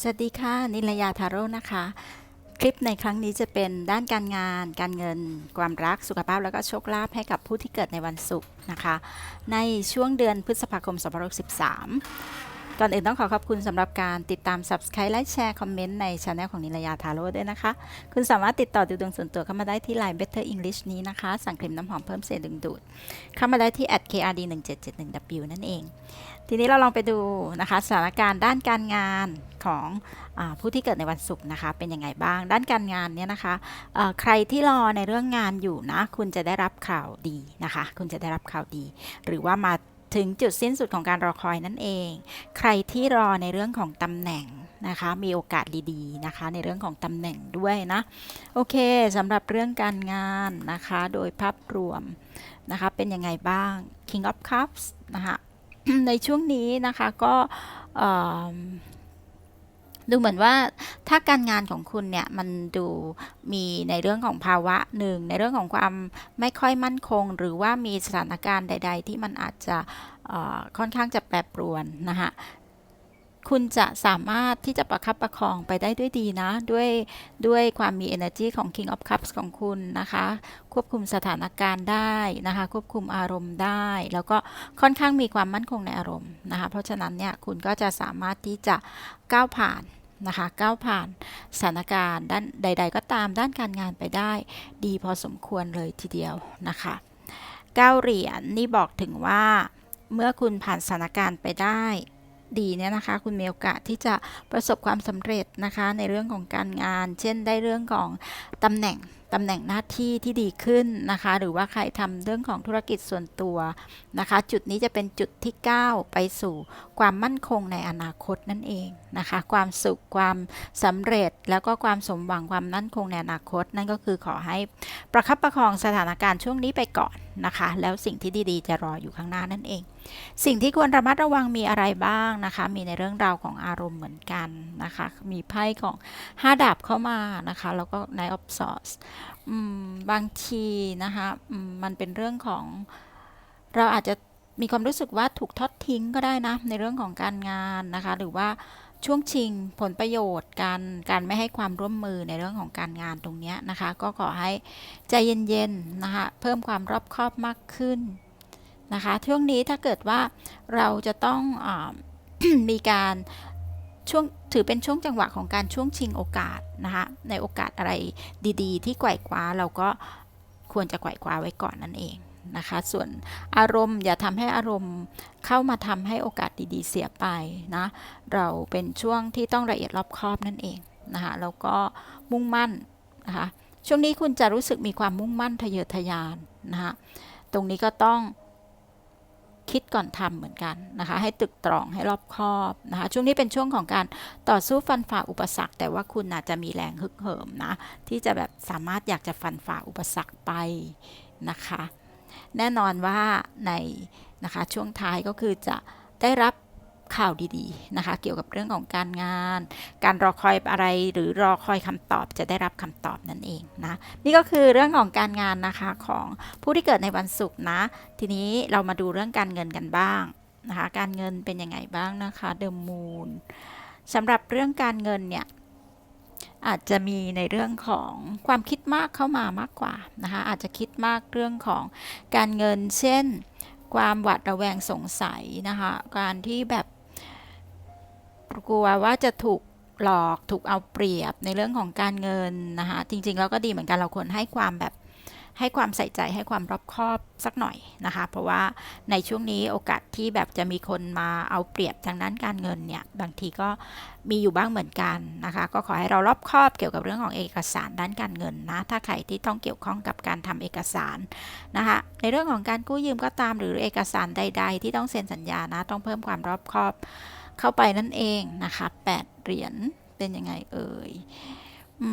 สวัสดีค่ะ นิลยาทาโร่นะคะ คลิปในครั้งนี้จะเป็นด้านการงาน การเงิน ความรักสุขภาพแล้วก็โชคลาภให้กับผู้ที่เกิดในวันศุกร์นะคะ ในช่วงเดือนพฤษภาคม 2563 ก่อนอื่นต้องขอขอบคุณสำหรับการติดตาม Subscribe และแชร์คอมเมนต์ในช anel ของนิลยาทาโร่ด้วยนะคะ คุณสามารถติดต่อดูดวงส่วนตัวเข้ามาได้ที่ Line Better English นี้นะคะ สั่งครีมน้ำหอมเพิ่มเสียงดึงดูด เข้ามาได้ที่ @krd1771w นั่นเอง ทีนี้เราลองไปดูนะคะสถานการณ์ด้านการงาน ของอผู้ที่เกิดในวันศุกร์นะคะ เป็นยังไงบ้าง ด้านการงานเนี่ยนะคะใครที่รอในเรื่องงานอยู่นะ คุณจะได้รับข่าวดีนะคะ คุณจะได้รับข่าวดี หรือว่ามาถึงจุดสิ้นสุดของการรอคอยนั่นเอง ใครที่รอในเรื่องของตำแหน่งนะคะ มีโอกาสดีๆนะคะ ในเรื่องของตำแหน่งด้วยนะ โอเคสำหรับเรื่องการงานนะคะ โดยภาพรวมนะคะ เป็นยังไงบ้าง King of Cups นะคะในช่วงนี้นะคะก็ ดูเหมือนว่าถ้าการงานของคุณเนี่ยมันดูมีในเรื่องของภาวะหนึ่งในเรื่องของความไม่ค่อยมั่นคง หรือว่ามีสถานการณ์ใด ๆ ที่มันอาจจะค่อนข้างจะแปรปรวนนะคะ คุณจะสามารถที่จะประคับประคองไปได้ด้วยดีนะ ด้วยด้วยความมี energy ของ King of Cups ของคุณนะคะ ควบคุมสถานการณ์ได้นะคะ ควบคุมอารมณ์ได้ แล้วก็ค่อนข้างมีความมั่นคงในอารมณ์นะคะ เพราะฉะนั้นเนี่ยคุณก็จะสามารถที่จะก้าวผ่านนะคะก้าวผ่านสถานการณ์ด้านใด ๆ ก็ตามด้านการงานไปได้ ดีพอสมควรเลยทีเดียวนะคะเก้าเหรียญนี่บอกถึงว่า เมื่อคุณผ่านสถานการณ์ไปได้ ดีเนี่ยนะคะ คุณมีโอกาสที่จะประสบความสำเร็จนะคะในเรื่องของการงาน เช่นได้เรื่องของตำแหน่ง ตำแหน่งหน้าที่ที่ดีขึ้นนะคะ หรือว่าใครทำเรื่องของธุรกิจส่วนตัวนะคะ จุดนี้จะเป็นจุดที่ก้าวไปสู่ความมั่นคงในอนาคตนั่นเองนะคะ ความสุขความสำเร็จแล้วก็ความสมหวังความมั่นคงในอนาคต นั่นก็คือขอให้ประคับประคองสถานการณ์ช่วงนี้ไปก่อนนะคะ แล้วสิ่งที่ดีๆ จะรออยู่ข้างหน้านั่นเอง สิ่งที่ควรระมัดระวังมีอะไรบ้างนะคะ มีในเรื่องราวของอารมณ์เหมือนกันนะคะ มีไพ่ของ 5 ดาบเข้ามานะคะ แล้วก็ Knight of Swords อืมบางทีนะคะมันเป็นเรื่องของเราอาจจะมีความรู้สึกว่าถูกทอดทิ้งก็ได้นะ ในเรื่องของการงานนะคะ หรือว่าช่วงชิงผลประโยชน์การการไม่ให้ความร่วมมือในเรื่องของการงานตรงนี้นะคะ ก็ขอให้ใจเย็นๆนะคะเพิ่มความรอบคอบมากขึ้นนะคะช่วงนี้ถ้าเกิดว่าเราจะต้องอมีการ ช่วงถือเป็นช่วงจังหวะของการช่วงชิงโอกาสนะคะในโอกาสอะไรดีๆ ที่ไกว่คว้าเราก็ควรจะไกว่คว้าไว้ก่อนนั่นเองนะคะ ส่วนอารมณ์อย่าทำให้อารมณ์เข้ามาทำให้โอกาสดีๆ เสียไปนะเราเป็นช่วงที่ต้องละเอียดรอบคอบนั่นเองนะคะแล้วก็มุ่งมั่นนะคะช่วงนี้คุณจะรู้สึกมีความมุ่งมั่นทะเยอทะยานนะคะตรงนี้ก็ต้อง คิดก่อนทำเหมือนกันนะคะ ให้ตึกตรองให้รอบคอบนะคะ ช่วงนี้เป็นช่วงของการต่อสู้ฟันฝ่าอุปสรรค แต่ว่าคุณอาจจะมีแรงฮึกเหิมนะ ที่จะแบบสามารถอยากจะฟันฝ่าอุปสรรคไปนะคะ แน่นอนว่าในนะคะช่วงท้ายก็คือจะได้รับ ข่าวดีๆนะคะ เกี่ยวกับเรื่องของการงาน การรอคอยอะไรหรือรอคอยคำตอบจะได้รับคำตอบนั่นเองนะนี่ก็คือเรื่องของการงานนะคะของผู้ที่เกิดในวันศุกร์นะ ทีนี้เรามาดูเรื่องการเงินกันบ้างนะคะการเงินเป็นยังไงบ้างนะคะเด e m มูนสำหรับเรื่องการเงินเนี่ยอาจจะมีในเรื่องของความคิดมากเข้ามามากกว่านะคะอาจจะคิดมากเรื่องของการเงิน เช่น ความหวาดระแวงสงสัยนะคะการที่แบบ กลัวว่าจะถูกหลอกถูกเอาเปรียบในเรื่องของการเงินนะคะจริงๆแล้วก็ดีเหมือนกันเราควรให้ความแบบให้ความใส่ใจให้ความรอบคอบสักหน่อยนะคะ เพราะว่าในช่วงนี้โอกาสที่แบบจะมีคนมาเอาเปรียบทางด้านการเงินเนี่ยบางทีก็มีอยู่บ้างเหมือนกันนะคะ ก็ขอให้เรารอบคอบเกี่ยวกับเรื่องของเอกสารด้านการเงินนะถ้าใครที่ต้องเกี่ยวข้องกับการทำเอกสารนะคะในเรื่องของการกู้ยืมก็ตามหรือเอกสารใด ๆ ที่ต้องเซ็นสัญญานะต้องเพิ่มความรอบคอบ เข้าไปนั่นเองนะคะ8เหรียญเป็นยังไงเอ่ยอ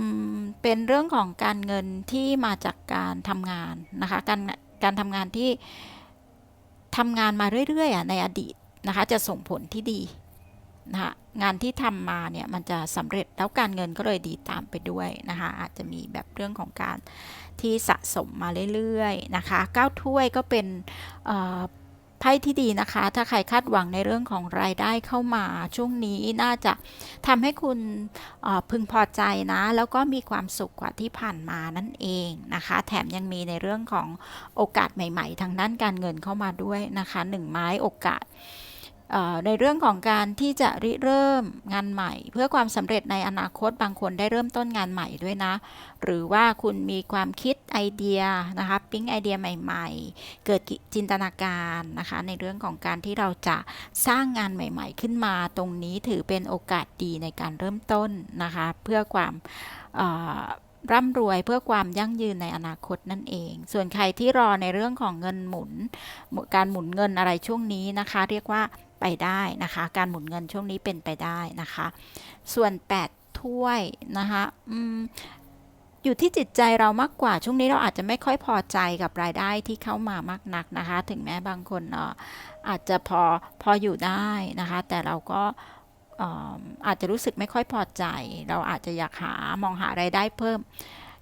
เป็นเรื่องของการเงินที่มาจากการทำงานนะคะการการทำงานที่ทำงานมาเรื่อยๆอในอดีตนะคะจะส่งผลที่ดีนะคะงานที่ทำมาเนี่ยมันจะสำเร็จแล้วการเงินก็เลยดีตามไปด้วยนะคะอาจจะมีแบบเรื่องของการที่สะสมมาเรื่อยๆนะคะเก้าถ้วยก็เป็น ไพ่ที่ดีนะคะ ถ้าใครคาดหวังในเรื่องของรายได้เข้ามาช่วงนี้น่าจะทำให้คุณพึงพอใจนะ แล้วก็มีความสุขกว่าที่ผ่านมานั่นเองนะคะ แถมยังมีในเรื่องของโอกาสใหม่ ๆ ทางด้านการเงินเข้ามาด้วยนะคะหนึ่งไม้โอกาส ในเรื่องของการที่จะริเริ่มงานใหม่ เพื่อความสำเร็จในอนาคตบางคนได้เริ่มต้นงานใหม่ด้วยนะ หรือว่าคุณมีความคิดไอเดียนะคะปิ๊งไอเดียใหม่ ๆ เกิดจินตนาการนะคะ ในเรื่องของการที่เราจะสร้างงานใหม่ ๆ ขึ้นมา ตรงนี้ถือเป็นโอกาสดีในการเริ่มต้นนะคะ เพื่อความร่ำรวยเพื่อความยั่งยืนในอนาคตนั่นเอง ส่วนใครที่รอในเรื่องของเงินหมุน การหมุนเงินอะไรช่วงนี้นะคะ เรียกว่า ไปได้นะคะ การหมุนเงินช่วงนี้เป็นไปได้นะคะ ส่วน 8 ถ้วยนะคะออยู่ที่จิตใจเรามากกว่าช่วงนี้เราอาจจะไม่ค่อยพอใจกับรายได้ที่เข้ามามากนักนะคะ ถึงแม้บางคนเอออาจจะพอพออยู่ได้นะคะ แต่เราก็เอ่ออาจจะรู้สึกไม่ค่อยพอใจ เราอาจจะอยากหามองหารายได้เพิ่ม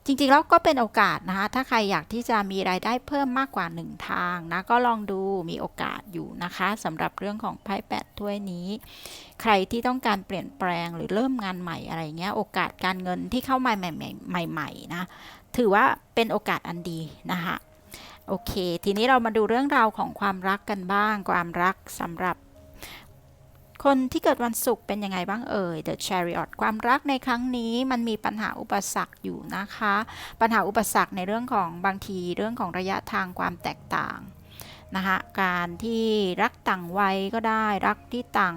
จริงๆ แล้วก็เป็นโอกาสนะคะ ถ้าใครอยากที่จะมีรายได้เพิ่มมากกว่า 1 ทางนะ ก็ลองดูมีโอกาสอยู่นะคะสำหรับเรื่องของไพ่แปดถ้วยนี้ ใครที่ต้องการเปลี่ยนแปลงหรือเริ่มงานใหม่อะไรเงี้ย โอกาสการเงินที่เข้ามาใหม่ๆใหม่ๆนะ ถือว่าเป็นโอกาสอันดีนะคะ โอเค ทีนี้เรามาดูเรื่องราวของความรักกันบ้าง ความรักสำหรับ คนที่เกิดวันศุกร์เป็นยังไงบ้างเอ่ย The Chariot ความรักในครั้งนี้มันมีปัญหาอุปสรรคอยู่นะคะ ปัญหาอุปสรรคในเรื่องของบางทีเรื่องของระยะทางความแตกต่างนะคะการที่รักต่างวัยก็ได้รักที่ต่าง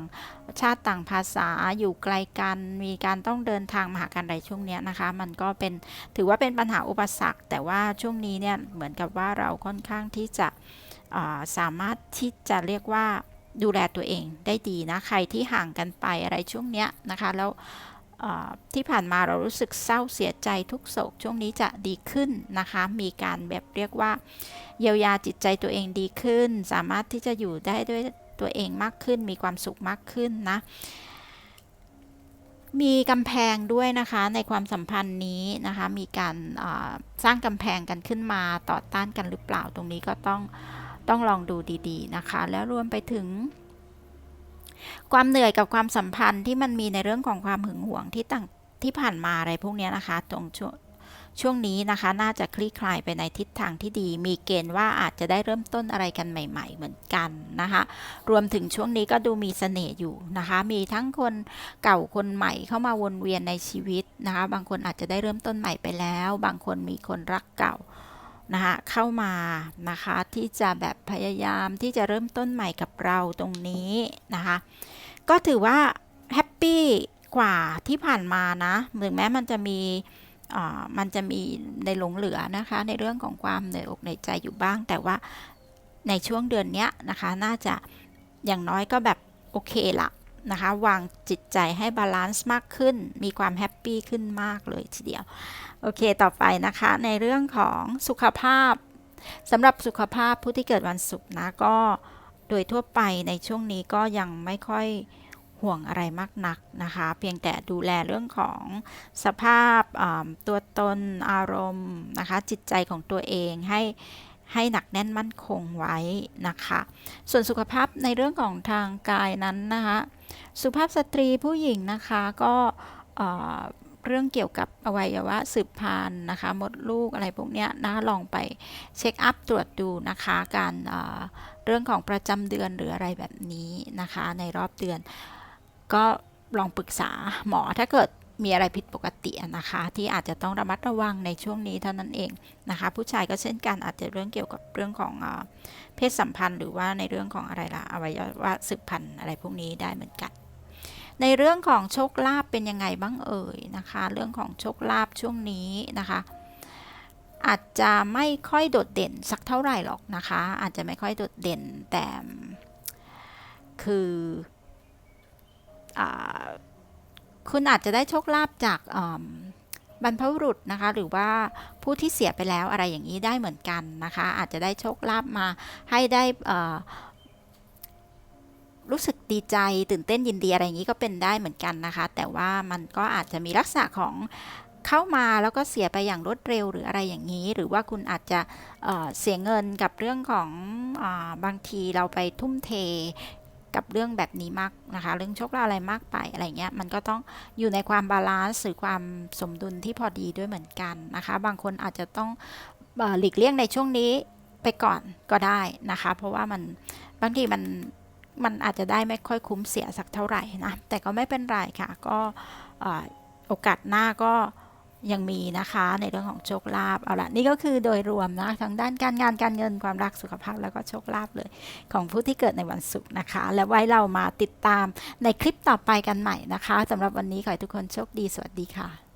ชาติต่างภาษาอยู่ไกลกัน มีการต้องเดินทางมาหากันในช่วงนี้นะคะ มันก็เป็นถือว่าเป็นปัญหาอุปสรรค แต่ว่าช่วงนี้เนี่ยเหมือนกับว่าเราค่อนข้างที่จะสามารถที่จะเรียกว่า ดูแลตัวเองได้ดีนะ ใครที่ห่างกันไปอะไรช่วงเนี้ยนะคะ แล้วที่ผ่านมาเรารู้สึกเศร้าเสียใจทุกโศกช่วงนี้จะดีขึ้นนะคะ มีการแบบเรียกว่า เยียวยาจิตใจตัวเองดีขึ้น สามารถที่จะอยู่ได้ด้วยตัวเองมากขึ้น มีความสุขมากขึ้นนะ มีกำแพงด้วยนะคะในความสัมพันธ์นี้นะคะ มีการสร้างกำแพงกันขึ้นมาต่อต้านกันหรือเปล่าตรงนี้ก็ต้อง ต้องลองดูดีๆนะคะ แล้วรวมไปถึง ความเหนื่อยกับความสัมพันธ์ที่มันมีในเรื่องของความหึงหวงที่ต่างที่ผ่านมาอะไรพวกนี้นะคะ ตรงช่วงช่วงนี้นะคะ น่าจะคลี่คลายไปในทิศทางที่ดี มีเกณฑ์ว่าอาจจะได้เริ่มต้นอะไรกันใหม่ ๆ เหมือนกันนะคะ รวมถึงช่วงนี้ก็ดูมีเสน่ห์อยู่นะคะ มีทั้งคนเก่าคนใหม่เข้ามาวนเวียนในชีวิตนะคะ บางคนอาจจะได้เริ่มต้นใหม่ไปแล้ว บางคนมีคนรักเก่า นะคะเข้ามานะคะที่จะแบบพยายามที่จะเริ่มต้นใหม่กับเราตรงนี้นะคะก็ถือว่าแฮปปี้กว่าที่ผ่านมานะถึงแม้มันจะมีอ่ามันจะมีในหลงเหลือนะคะในเรื่องของความเหนื่อยอกเหนื่อยใจอยู่บ้าง แต่ว่าในช่วงเดือนนี้นะคะน่าจะอย่างน้อยก็แบบโอเคละ นะคะ วางจิตใจให้บาลานซ์มากขึ้น มีความแฮปปี้ขึ้นมากเลยทีเดียว โอเค ต่อไปนะคะ ในเรื่องของสุขภาพสำหรับสุขภาพผู้ที่เกิดวันศุกร์นะ ก็โดยทั่วไปในช่วงนี้ก็ยังไม่ค่อยห่วงอะไรมากนักนะคะ เพียงแต่ดูแลเรื่องของสภาพตัวตนอารมณ์นะคะ จิตใจของตัวเองให้ ให้หนักแน่นมั่นคงไว้นะคะ ส่วนสุขภาพในเรื่องของทางกายนั้นนะคะสุภาพสตรีผู้หญิงนะคะก็เอ่อเรื่องเกี่ยวกับอวัยวะสืบพันธุ์นะคะ มดลูกอะไรพวกเนี้ยนะลองไปเช็คอัพตรวจดูนะคะ การเเรื่องของประจำเดือนหรืออะไรแบบนี้นะคะ ในรอบเดือนก็ลองปรึกษาหมอถ้าเกิด มีอะไรผิดปกตินะคะ ที่อาจจะต้องระมัดระวังในช่วงนี้เท่านั้นเองนะคะ ผู้ชายก็เช่นกันอาจจะเรื่องเกี่ยวกับเรื่องของเพศสัมพันธ์ หรือว่าในเรื่องของอะไรล่ะอวัยวะสืบพันธุ์อะไรพวกนี้ได้เหมือนกันในเรื่องของโชคลาภเป็นยังไงบ้างเอ่ยนะคะ เรื่องของโชคลาภช่วงนี้นะคะ อาจจะไม่ค่อยโดดเด่นสักเท่าไหร่หรอกนะคะ อาจจะไม่ค่อยโดดเด่นแต่คืออ่า คุณอาจจะได้โชคลาภจากบรรพบุรุษนะคะ หรือว่าผู้ที่เสียไปแล้วอะไรอย่างนี้ได้เหมือนกันนะคะ อาจจะได้โชคลาภมาให้ได้รู้สึกดีใจตื่นเต้นยินดีอะไรอย่างนี้ก็เป็นได้เหมือนกันนะคะ แต่ว่ามันก็อาจจะมีลักษณะของเข้ามาแล้วก็เสียไปอย่างรวดเร็วหรืออะไรอย่างนี้ หรือว่าคุณอาจจะเเสียเงินกับเรื่องของอบางทีเราไปทุ่มเท กับเรื่องแบบนี้มากนะคะ เรื่องโชคลาภอะไรมากไปอะไรเงี้ยมันก็ต้องอยู่ในความบาลานซ์หรือความสมดุลที่พอดีด้วยเหมือนกันนะคะ บางคนอาจจะต้องหลีกเลี่ยงในช่วงนี้ไปก่อนก็ได้นะคะ เพราะว่ามันบางทีมันมันอาจจะได้ไม่ค่อยคุ้มเสียสักเท่าไหร่นะแต่ก็ไม่เป็นไรค่ะ ก็โอกาสหน้าก็ ยังมีนะคะในเรื่องของโชคลาภเอาละนี่ก็คือโดยรวมนะทั้งด้านการงานการเงินความรักสุขภาพแล้วก็โชคลาภเลย ของผู้ที่เกิดในวันศุกร์นะคะ และไว้เรามาติดตามในคลิปต่อไปกันใหม่นะคะสำหรับวันนี้ขอให้ทุกคนโชคดีสวัสดีค่ะ